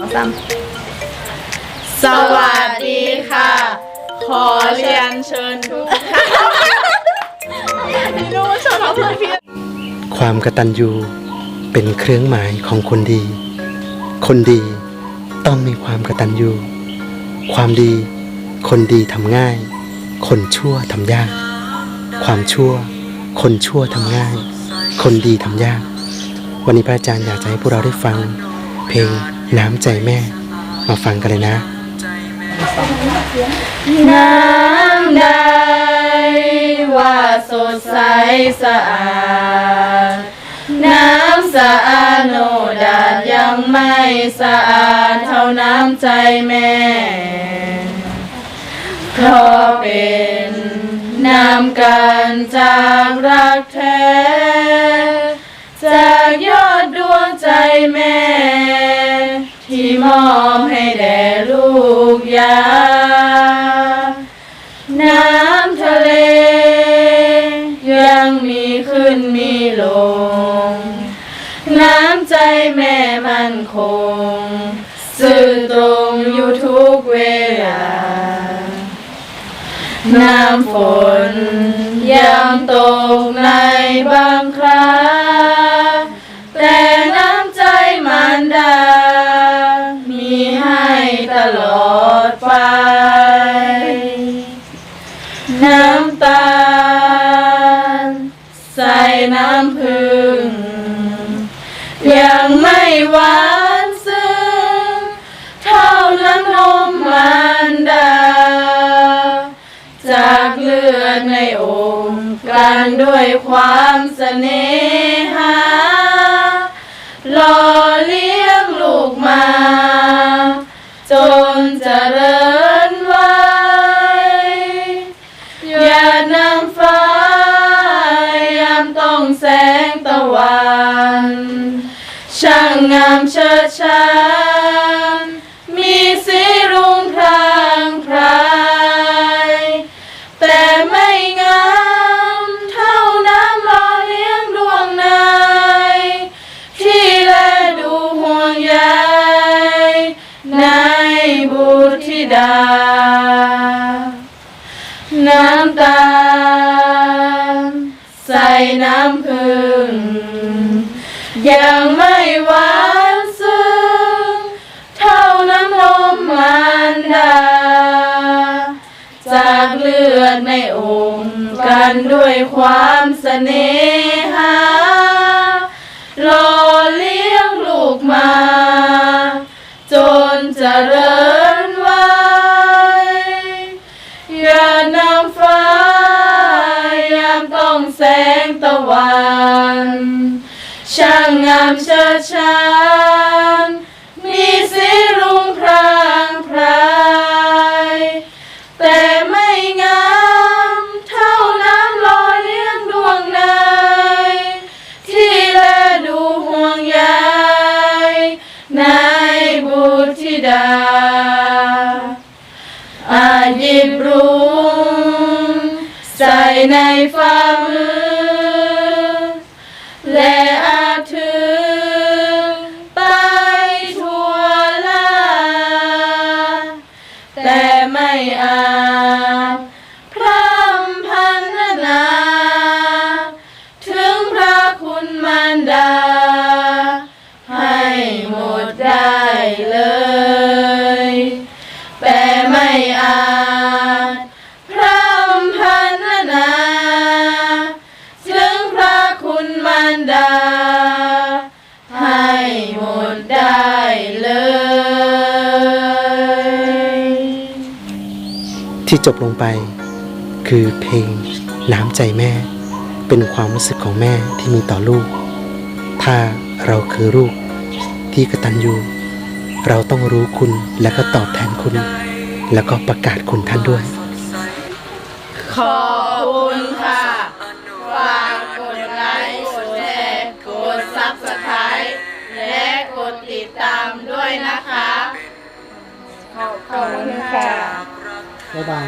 สองสามสวัสดีค่ะ ขอเรียนเชิญทุกท่านไม่รู้ชอบเพื่อนพี่ความกตัญญูเป็นเครื่องหมายของคนดี คนดีต้องมีความกตัญญูความดี คนดีทำง่าย คนชั่วทำยาก ความชั่ว คนชั่วทำง่าย คนดีทำยาก วันนี้พระอาจารย์อยากจะให้พวกเราได้ฟัง เพลง น้ำใจแม่ มาฟังกันเลยนะ น้ำใดว่าสดใสสะอาด น้ำสะอาดโนดาดยังไม่สะอาดเท่าน้ำใจแม่เพราะเป็นน้ำกันจากรักแท้ ม่นคง สื่อตรงอยู่ทุกเวลา น้ำฝนยังตกในบางคราแต่น้ำใจมันดา มีให้ตลอดไป ยังไม่หวานซึ้งเท่าน้ำนมมันดา จากเลือดในองค์การด้วยความเสน่หาหล่อเลี้ยงลูกมา จนเจริญไว้อย่านางฟ้ายามต้องแสงตะวัน ช่างงามเชิดชันมีสีรุ้งพรางพราย แต่ไม่งามเท่าน้ำหล่อเลี้ยงดวงในที่แลดูห่วงใยในบุตรธิดา น้ำตาใส่น้ำพึ่งยัง ด้วยความเสน่หาหล่อเลี้ยงลูกมา จนเจริญไว้อย่านำฟ้ายามต้องแสงตะวัน ช่างงามเชิดชัน ในฝ่ามือ และอาจถึงไปทั่วลา แต่ไม่อาจพร่ำพันนา ถึงพระคุณมารดา ให้หมดได้เลย คุณมารดา ให้หมดได้เลยที่จบลงไป คือเพลงน้ำใจแม่ เป็นความรู้สึกของแม่ที่มีต่อลูก ถ้าเราคือลูกที่กตัญญูเราต้องรู้คุณและก็ตอบแทนคุณ แล้วก็ประกาศคุณท่านด้วย ขอบคุณ มด้วยนะคะ ขอบคุณค่ะ บ๊ายบาย